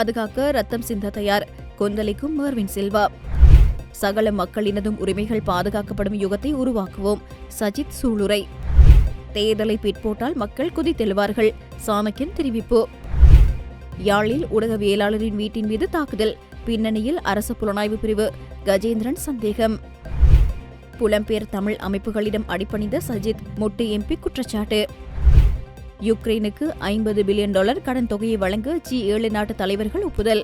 பாதுகாக்க ரத்தம் சிந்த தயார். கொந்தளிக்கும் மர்வின் சில்வா. சகல மக்களினதும் உரிமைகள் பாதுகாக்கப்படும் யுகத்தை உருவாக்குவோம். சஜித் சூளுரை. தேர்தலை பிற்போட்டால் மக்கள் குதித்தெழுவார்கள் சாணக்கியன் தெரிவிப்பு. யாழில் ஊடகவியலாளரின் வீட்டின் மீது தாக்குதல். பின்னணியில் அரசு புலனாய்வு பிரிவு. கஜேந்திரன் சந்தேகம். புலம்பெயர் தமிழ் அமைப்புகளிடம் அடிபணிந்த சஜித் மொட்டு எம்பி குற்றச்சாட்டு. யுக்ரைனுக்கு ஐம்பது பில்லியன் டாலர் கடன் தொகையை வழங்க ஜி ஏழு நாட்டு தலைவர்கள் ஒப்புதல்.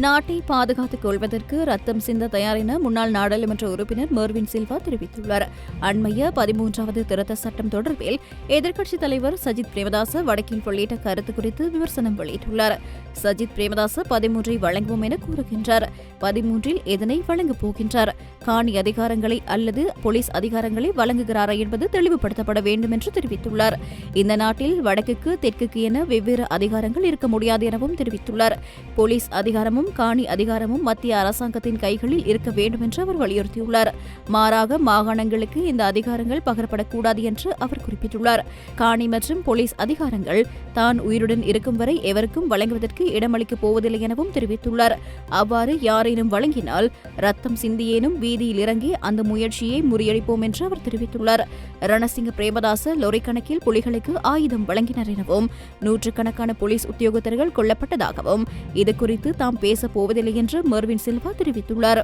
நாட்டை பாதுகாத்துக் கொள்வதற்கு ரத்தம் சிந்த தயார் என முன்னாள் நாடாளுமன்ற உறுப்பினர் மெர்வின் சில்வா தெரிவித்துள்ளார். அண்மைய பதிமூன்றாவது திருத்த சட்டம் தொடர்பில் எதிர்க்கட்சித் தலைவர் சஜித் பிரேமதாச வடக்கில் வெளியிட்ட கருத்து குறித்து விமர்சனம் வெளியிட்டுள்ளார். சஜித் பிரேமதாச பதிமூன்றை வழங்குவோம் என கூறுகின்றார். பதிமூன்றில் எதனை வழங்கப் போகின்றார்? காணி அதிகாரங்களை அல்லது போலீஸ் அதிகாரங்களை வழங்குகிறாரா என்பது தெளிவுபடுத்தப்பட வேண்டும் என்று தெரிவித்துள்ளார். இந்த நாட்டில் வடக்குக்கு தெற்குக்கு என வெவ்வேறு அதிகாரங்கள் இருக்க முடியாது எனவும் தெரிவித்துள்ளார். போலீஸ் அதிகாரமும் காணி அதிகாரமும் மத்திய அரசாங்கத்தின் கைகளில் இருக்க வேண்டும் என்று அவர் வலியுறுத்தியுள்ளார். மாறாக மாகாணங்களுக்கு இந்த அதிகாரங்கள் பகரப்படக்கூடாது என்று அவர் குறிப்பிட்டுள்ளார். காணி மற்றும் போலீஸ் அதிகாரங்கள் தான் உயிருடன் இருக்கும் வரை எவருக்கும் வழங்குவதற்கு இடமளிக்கப் போவதில்லை எனவும் தெரிவித்துள்ளார். அவ்வாறு யாரேனும் வழங்கினால் ரத்தம் சிந்தியேனும் வீதியில் இறங்கி அந்த முயற்சியை முறியடிப்போம் என்று அவர் தெரிவித்துள்ளார். ரணசிங்க பிரேமதாச லொரி கணக்கில் புலிகளுக்கு ஆயுதம் வழங்கினர் எனவும் நூற்றுக்கணக்கான போலீஸ் உத்தியோகத்தர்கள் கொல்லப்பட்டதாகவும் இதுகுறித்து தாம் பேச போவதில்லை என்று மர்வின் சில்வா தெரிவித்துள்ளார்.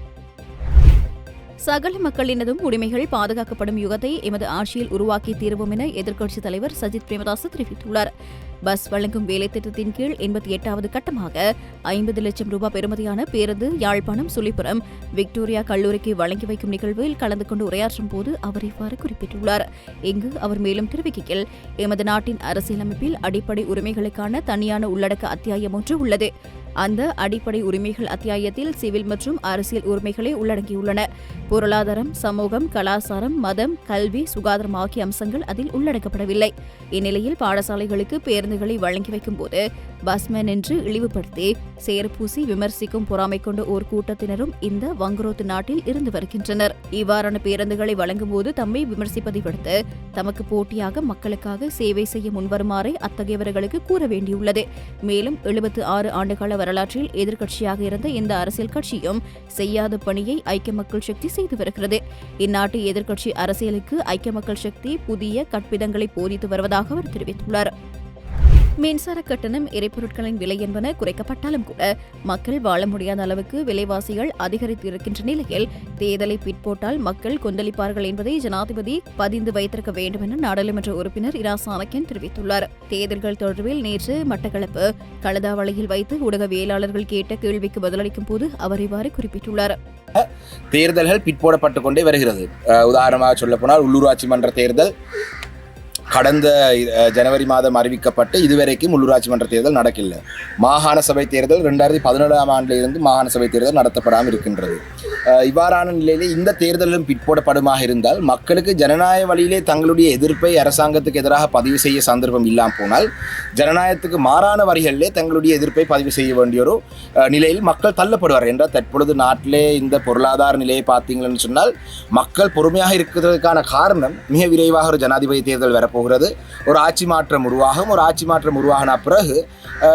சகல மக்களினதும் உரிமைகள் பாதுகாக்கப்படும் யுகத்தை எமது ஆட்சியில் உருவாக்கி தீர்வோம் என எதிர்க்கட்சித் தலைவர் சஜித் பிரேமதாஸ் தெரிவித்துள்ளார். பஸ் வழங்கும் வேலை திட்டத்தின் கீழ் எண்பத்தி எட்டாவது கட்டமாக ஐம்பது லட்சம் ரூபாய் பெறுமதியான பேருந்து யாழ்ப்பாணம் சுழிப்புரம் விக்டோரியா கல்லூரிக்கு வழங்கி வைக்கும் நிகழ்வில் கலந்து கொண்டு உரையாற்றும் போது அவர் இவ்வாறு குறிப்பிட்டுள்ளார். இங்கு அவர் மேலும் தெரிவிக்கையில் எமது நாட்டின் அரசியலமைப்பில் அடிப்படை உரிமைகளுக்கான தனியான உள்ளடக்க அத்தியாயம் ஒன்று உள்ளது. அந்த அடிப்படை உரிமைகள் அத்தியாயத்தில் சிவில் மற்றும் அரசியல் உரிமைகளை உள்ளடங்கியுள்ளன. பொருளாதாரம் சமூகம் கலாச்சாரம் மதம் கல்வி சுகாதாரம் ஆகிய அம்சங்கள் அதில் உள்ளடக்கப்படவில்லை. இந்நிலையில் பாடசாலைகளுக்கு பேருந்துகளை வழங்கி வைக்கும் போது பஸ்மேன் என்று இழிவுபடுத்தி சேர்பூசி விமர்சிக்கும் பொறாமை கொண்ட ஓர் கூட்டத்தினரும் இந்த வங்குரோத்து நாட்டில் இருந்து வருகின்றனர். இவ்வாறான பேருந்துகளை வழங்கும் போது தம்மை விமர்சிப்பதை விடுத்து தமக்கு போட்டியாக மக்களுக்காக சேவை செய்ய முன்வருமாறை அத்தகையவர்களுக்கு கூற வேண்டியுள்ளது மேலும் எழுபத்து ஆறு ஆண்டுகால வரலாற்றில் எதிர்க்கட்சியாக இருந்த இந்த அரசியல் கட்சியும் செய்யாத பணியை ஐக்கிய மக்கள் சக்தி செய்து வருகிறது. இந்நாட்டு எதிர்க்கட்சி அரசியலுக்கு ஐக்கிய மக்கள் சக்தி புதிய கற்பிதங்களை போதித்து வருவதாக அவர் தெரிவித்துள்ளார். மின்சார கட்டணம் எரிபொருட்களின் விலை என்பன குறைக்கப்பட்டாலும் கூட மக்கள் வாழ முடியாத அளவுக்கு விலைவாசிகள் அதிகரித்து இருக்கின்ற நிலையில் தேர்தலை பிற்போட்டால் மக்கள் கொந்தளிப்பார்கள் என்பதை ஜனாதிபதி பதிந்து வைத்திருக்க வேண்டும் என நாடாளுமன்ற உறுப்பினர் இரா. சாணக்கியன் தெரிவித்துள்ளார். தேர்தல்கள் தொடர்பில் நேற்று மட்டக்களப்பு கழுதாவளையில் வைத்து ஊடகவியலாளர்கள் கேட்ட கேள்விக்கு பதிலளிக்கும் போது அவர் இவ்வாறு குறிப்பிட்டுள்ளார். தேர்தல்கள் பிற்போடப்பட்டு கொண்டே வருகிறது. உதாரணமாக சொல்லப்போனால் உள்ளூராட்சி மன்ற தேர்தல் கடந்த ஜனவரி மாதம் அறிவிக்கப்பட்டு இதுவரைக்கும் உள்ளூராட்சி மன்ற தேர்தல் நடக்கல மாகாண சபை தேர்தல் ரெண்டாயிரத்தி பதினேழாம் ஆண்டிலிருந்து மாகாண சபை தேர்தல் நடத்தப்படாமல் இருக்கின்றது. இவ்வாறான நிலையிலே இந்த தேர்தலும் பிற்போடப்படுமாக இருந்தால் மக்களுக்கு ஜனநாயக வழியிலே தங்களுடைய எதிர்ப்பை அரசாங்கத்துக்கு எதிராக பதிவு செய்ய சந்தர்ப்பம் இல்லாமல் போனால் ஜனநாயகத்துக்கு மாறான வரிகளிலே தங்களுடைய எதிர்ப்பை பதிவு செய்ய வேண்டிய ஒரு நிலையில் மக்கள் தள்ளப்படுவார் என்றால் தற்பொழுது நாட்டிலே இந்த பொருளாதார நிலையை பார்த்தீங்கன்னு சொன்னால் மக்கள் பொறுமையாக இருக்கிறதுக்கான காரணம் மிக விரைவாக ஒரு ஜனாதிபதி தேர்தல் போகிறது. ஒரு ஆட்சி மாற்றம் உருவாகும். ஒரு ஆட்சி மாற்றம் உருவாகின பிறகு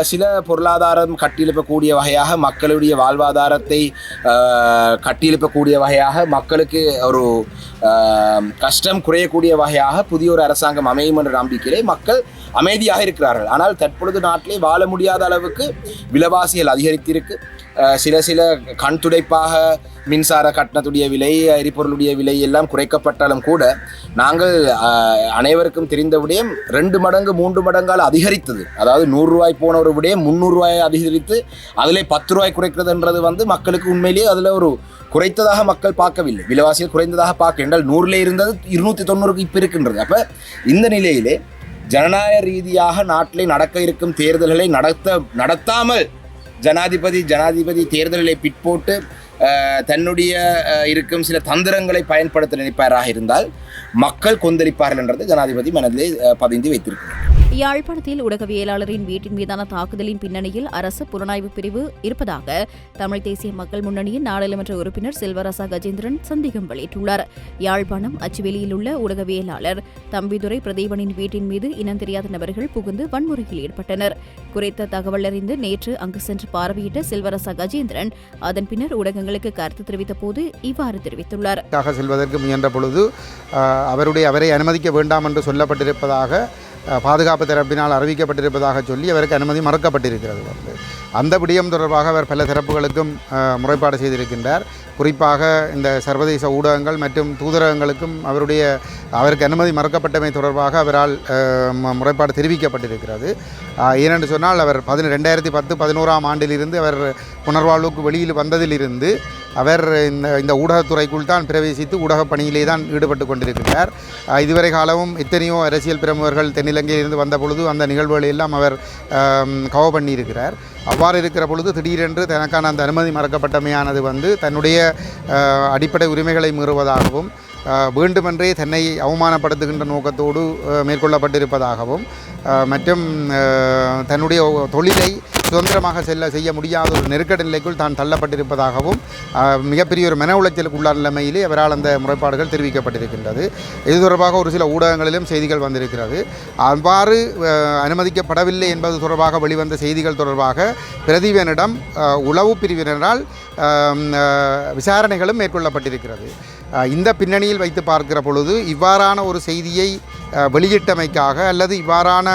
சில பொருளாதாரம் கட்டியெழுப்பக்கூடிய வகையாக மக்களுடைய வாழ்வாதாரத்தை கட்டியெழுப்பக்கூடிய வகையாக மக்களுக்கு ஒரு கஷ்டம் குறையக்கூடிய வகையாக புதிய ஒரு அரசாங்கம் அமையும் என்ற நம்பிக்கையிலே மக்கள் அமைதியாக இருக்கிறார்கள். ஆனால் தற்பொழுது நாட்டிலே வாழ முடியாத அளவுக்கு விலைவாசிகள் அதிகரித்திருக்கு. சில சில கண் துடைப்பாக மின்சார கட்டணத்துடைய விலை எரிபொருளுடைய விலை எல்லாம் குறைக்கப்பட்டாலும் கூட நாங்கள் அனைவருக்கும் தெரிந்த விடயம் ரெண்டு மடங்கு மூன்று மடங்கால் அதிகரித்தது. அதாவது நூறுரூவாய் போன ஒரு விடயம் அதிகரித்து அதில் பத்து ரூபாய் குறைக்கிறதுன்றது வந்து மக்களுக்கு உண்மையிலேயே அதில் ஒரு குறைத்ததாக மக்கள் பார்க்கவில்லை. விலைவாசியில் குறைந்ததாக பார்க்க என்றால் நூறில் இருந்தது இருநூற்றி தொண்ணூறுக்கு இப்போ இருக்கின்றது. அப்போ இந்த நிலையிலே ஜனநாயக ரீதியாக நாட்டிலே நடக்க இருக்கும் தேர்தல்களை நடத்த நடத்தாமல் ஜனாதிபதி ஜனாதிபதி தேர்தல்களை பிற்போட்டு தன்னுடைய இருக்கும் சில தந்திரங்களை பயன்படுத்த நினைப்பாராக இருந்தால் மக்கள் கொந்தளிப்பார்கள் என்றது ஜனாதிபதி மனதிலே பதிந்து வைத்திருக்கிறார் யாழ்ப்பாணத்தில் ஊடகவியலாளரின் வீட்டின் மீதான தாக்குதலின் பின்னணியில் அரசு புலனாய்வு பிரிவு இருப்பதாக தமிழ் தேசிய மக்கள் முன்னணியின் நாடாளுமன்ற உறுப்பினர் செல்வரசா கஜேந்திரன் சந்தேகம் வெளியிட்டுள்ளார். யாழ்ப்பாணம் அச்சுவெளியில் உள்ள ஊடகவியலாளர் தம்பிதுரை பிரதீபனின் வீட்டின் மீது இனம் தெரியாத நபர்கள் புகுந்து வன்முறையில் ஈடுபட்டனர். குறித்த தகவல் அறிந்து நேற்று அங்கு சென்று பார்வையிட்ட செல்வரசா கஜேந்திரன் அதன் பின்னர் ஊடகங்களுக்கு கருத்து தெரிவித்த போது இவ்வாறு தெரிவித்துள்ளார். செல்வதற்கு முயன்ற பொழுது அவருடைய அவரை அனுமதிக்க வேண்டாம் என்று சொல்லப்பட்டிருப்பதாக பாதுகாப்பு தரப்பினால் அறிவிக்கப்பட்டிருப்பதாக சொல்லி அவருக்கு அனுமதி மறுக்கப்பட்டிருக்கிறது. வந்து அந்த விடயம் தொடர்பாக அவர் பல தரப்புகளுக்கும் முறைப்பாடு செய்திருக்கின்றார். குறிப்பாக இந்த சர்வதேச ஊடகங்கள் மற்றும் தூதரகங்களுக்கும் அவருடைய அவருக்கு அனுமதி மறுக்கப்பட்டமை தொடர்பாக அவரால் ம- முறைப்பாடு தெரிவிக்கப்பட்டிருக்கிறது. ஏனென்று சொன்னால் அவர் பதின ரெண்டாயிரத்தி பத்து பதினோராம் ஆண்டிலிருந்து அவர் புனர்வாழ்வுக்கு வெளியில் வந்ததிலிருந்து அவர் இந்த இந்த ஊடகத்துறைக்குள் தான் பிரவேசித்து ஊடகப் பணியிலே தான் ஈடுபட்டு கொண்டிருக்கிறார். இதுவரை காலமும் எத்தனையோ அரசியல் பிரமுகர்கள் தென்னிலங்கையிலிருந்து வந்த பொழுது அந்த நிகழ்வுகளை எல்லாம் அவர் கவ பண்ணியிருக்கிறார். அவ்வாறு இருக்கிற பொழுது திடீரென்று தனக்கான அந்த அனுமதி மறக்கப்பட்டமையானது வந்து தன்னுடைய அடிப்படை உரிமைகளை மீறுவதாகவும் வேண்டுமென்றே தன்னை அவமானப்படுத்துகின்ற நோக்கத்தோடு மேற்கொள்ளப்பட்டிருப்பதாகவும் மற்றும் தன்னுடைய தொழிலை சுதந்திரமாக செல்ல செய்ய முடியாத ஒரு நெருக்கடி நிலைக்குள் தான் தள்ளப்பட்டிருப்பதாகவும் மிகப்பெரிய ஒரு மன உளைச்சலுக்கு உள்ளான நிலைமையிலே அவரால் அந்த முறைப்பாடுகள் தெரிவிக்கப்பட்டிருக்கின்றது. இது தொடர்பாக ஒரு சில ஊடகங்களிலும் செய்திகள் வந்திருக்கிறது. அவ்வாறு அனுமதிக்கப்படவில்லை என்பது தொடர்பாக வெளிவந்த செய்திகள் தொடர்பாக பிரதீபனிடம் உளவு பிரிவினரால் விசாரணைகளும் மேற்கொள்ளப்பட்டிருக்கிறது. இந்த பின்னணியில் வைத்து பார்க்கிற பொழுது இவ்வாறான ஒரு செய்தியை வெளியிட்டமைக்காக அல்லது இவ்வாறான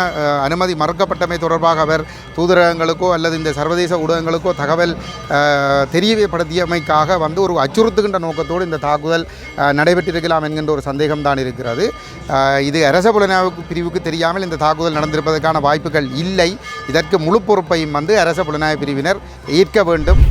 அனுமதி மறுக்கப்பட்டமை தொடர்பாக அவர் தூதரகங்களுக்கோ அல்லது இந்த சர்வதேச ஊடகங்களுக்கோ தகவல் தெரியப்படுத்தியமைக்காக வந்து ஒரு அச்சுறுத்துகின்ற நோக்கத்தோடு இந்த தாக்குதல் நடைபெற்றிருக்கலாம் என்கின்ற ஒரு சந்தேகம் தான் இருக்கிறது இது அரச புலனாய்வு பிரிவுக்கு தெரியாமல் இந்த தாக்குதல் நடந்திருப்பதற்கான வாய்ப்புகள் இல்லை. இதற்கு முழு பொறுப்பையும் வந்து அரச புலனாய்வு பிரிவினர் ஏற்க வேண்டும்.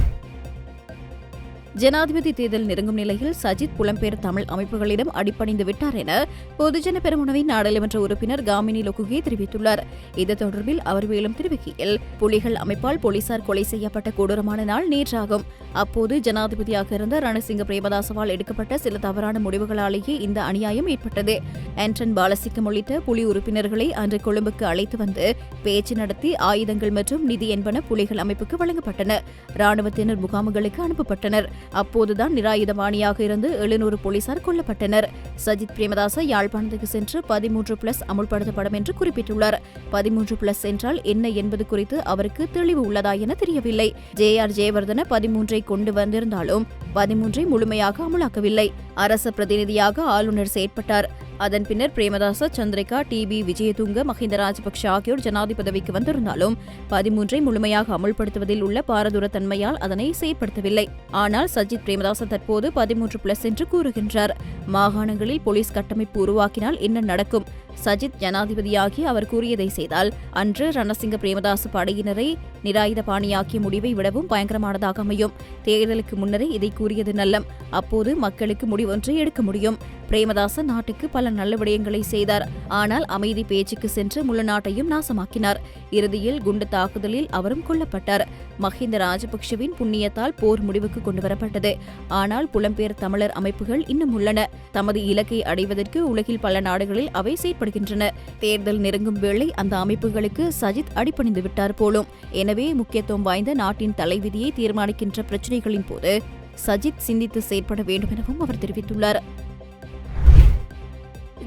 ஜனாதிபதி தேர்தல் நெருங்கும் நிலையில் சஜித் புலம்பெயர் தமிழ் அமைப்புகளிடம் அடிப்பணிந்து விட்டார் என பொதுஜன பெருமுனவின் நாடாளுமன்ற உறுப்பினர் காமினி லொகுகே தெரிவித்துள்ளார். இது தொடர்பில் அவர் மேலும் தெரிவிக்கையில் புலிகள் அமைப்பால் போலீசார் கொலை செய்யப்பட்ட கொடூரமான நாள் நேற்றாகும். அப்போது ஜனாதிபதியாக இருந்த ரணசிங்க பிரேமதாசவால் எடுக்கப்பட்ட சில தவறான முடிவுகளாலேயே இந்த அநியாயம் ஏற்பட்டது. ஆண்டன் பாலசிக்கம் உள்ளிட்ட புலி உறுப்பினர்களை அன்று கொழும்புக்கு அழைத்து வந்து பேச்சு நடத்தி ஆயுதங்கள் மற்றும் நிதி என்பன புலிகள் அமைப்புக்கு வழங்கப்பட்டன. ராணுவத்தினர் முகாம்களுக்கு அனுப்பப்பட்டனர். அப்போதுதான் நிராயுதபாணியாக இருந்து எழுநூறு போலீசார் கொல்லப்பட்டனர். சஜித் பிரேமதாச யாழ்ப்பாணத்துக்கு சென்று பதிமூன்று பிளஸ் அமுல்படுத்தப்படும் என்று குறிப்பிட்டுள்ளார். பதிமூன்று பிளஸ் என்றால் என்ன என்பது குறித்து அவருக்கு தெளிவு உள்ளதா என தெரியவில்லை. ஜே ஆர் ஜெயவர்தன பதிமூன்றை கொண்டு வந்திருந்தாலும் பதிமூன்றை முழுமையாக அமுலாக்கவில்லை. அரச பிரதிநிதியாக ஆளுநர் செயற்பட்டார். அதன் பின்னர் பிரேமதாச சந்திரிகா டிபி விஜயதுங்க மஹிந்த ராஜபக்ஷ ஆகியோர் ஜனாதிபதி பதவிக்கு வந்திருந்தாலும் பதிமூன்றை முழுமையாக அமுல்படுத்துவதில் உள்ள பாரதூர தன்மையால் அதனை செயற்படுத்தவில்லை. ஆனால் சஜித் பிரேமதாச தற்போது பதிமூன்று பிளஸ் என்று கூறுகின்றார். மாகாணங்களில் போலீஸ் கட்டமைப்பு உருவாக்கினால் என்ன நடக்கும்? சஜித் ஜனாதிபதியாகி அவர் கூறியதை செய்தால் அன்று ரணசிங்க பிரேமதாச படையினரை நிராயுத பாணியாக்கிய முடிவை விடவும் பயங்கரமானதாக அமையும். தேர்தலுக்கு முன்னரே இதை கூறியது நல்லம். அப்போது மக்களுக்கு முடிவொன்றை எடுக்க முடியும். பிரேமதாச நாட்டுக்கு பல பல நல்ல விடயங்களை செய்தார். ஆனால் அமைதி பேச்சுக்கு சென்று முழு நாட்டையும் நாசமாக்கினார். இறுதியில் குண்டு தாக்குதலில் அவரும் கொல்லப்பட்டார். மஹிந்த ராஜபக்சவின் புண்ணியத்தால் போர் முடிவுக்கு கொண்டுவரப்பட்டது. ஆனால் புலம்பெயர் தமிழர் அமைப்புகள் இன்னும் உள்ளன. தமது இலக்கை அடைவதற்கு உலகில் பல நாடுகளில் அவை செயற்படுகின்றன. தேர்தல் நெருங்கும் வேளை அந்த அமைப்புகளுக்கு சஜித் அடிப்பணிந்து விட்டார் போலும். எனவே முக்கியத்துவம் வாய்ந்த நாட்டின் தலைவிதியை தீர்மானிக்கின்ற பிரச்சினைகளின் போது சஜித் சிந்தித்து செயற்பட வேண்டும் எனவும் அவர் தெரிவித்துள்ளார்.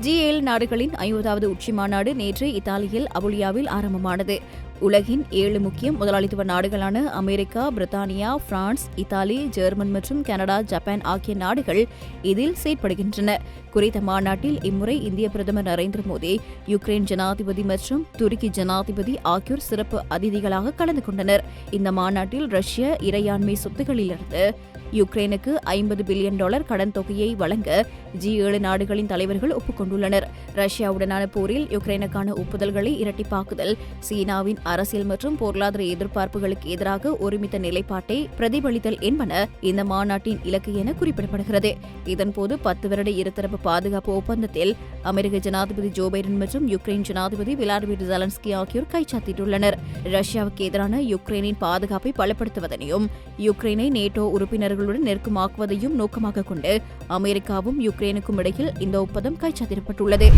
ஜி ஏழு நாடுகளின் ஐம்பதாவது உச்சி மாநாடு நேற்று இத்தாலியில் அபுலியாவில் ஆரம்பமானது. உலகின் ஏழு முக்கிய முதலாளித்துவ நாடுகளான அமெரிக்கா பிரித்தானியா பிரான்ஸ் இத்தாலி ஜெர்மன் மற்றும் கனடா ஜப்பான் ஆகிய நாடுகள் இதில் செயற்படுகின்றன. குறித்த மாநாட்டில் இம்முறை இந்திய பிரதமர் நரேந்திர மோடி யுக்ரைன் ஜனாதிபதி மற்றும் துருக்கி ஜனாதிபதி ஆகியோர் சிறப்பு அதிதிகளாக கலந்து கொண்டனர். இந்த மாநாட்டில் ரஷ்ய இறையாண்மை சொத்துகளிலிருந்து யுக்ரைனுக்கு ஐம்பது பில்லியன் டாலர் கடன் தொகையை வழங்க ஜி ஏழு நாடுகளின் தலைவர்கள் ஒப்புக்கொண்டுள்ளனர். ரஷ்யாவுடனான போரில் யுக்ரைனுக்கான ஒப்புதல்களை இரட்டிப்பாக்குதல் சீனாவின் அரசியல் மற்றும் பொருளாதார எதிர்பார்ப்புகளுக்கு எதிராக ஒருமித்த நிலைப்பாட்டை பிரதிபலித்தல் என்பன இந்த மாநாட்டின் இலக்கு என குறிப்பிடப்படுகிறது. இதன்போது பத்து வருட இருதரப்பு பாதுகாப்பு ஒப்பந்தத்தில் அமெரிக்க ஜனாதிபதி ஜோ பைடன் மற்றும் யுக்ரைன் ஜனாதிபதி விளாடிமிர் ஜெலன்ஸ்கி ஆகியோர் கைச்சாத்திட்டுள்ளனர் ரஷ்யாவுக்கு எதிரான யுக்ரைனின் பாதுகாப்பை பலப்படுத்துவதனையும் யுக்ரைனை நேட்டோ உறுப்பினர்களுடன் நெருக்கமாக்குவதையும் நோக்கமாக கொண்டு அமெரிக்காவும் யுக்ரைனுக்கும் இடையில் இந்த ஒப்பந்தம் கைச்சாத்திடப்பட்டுள்ளது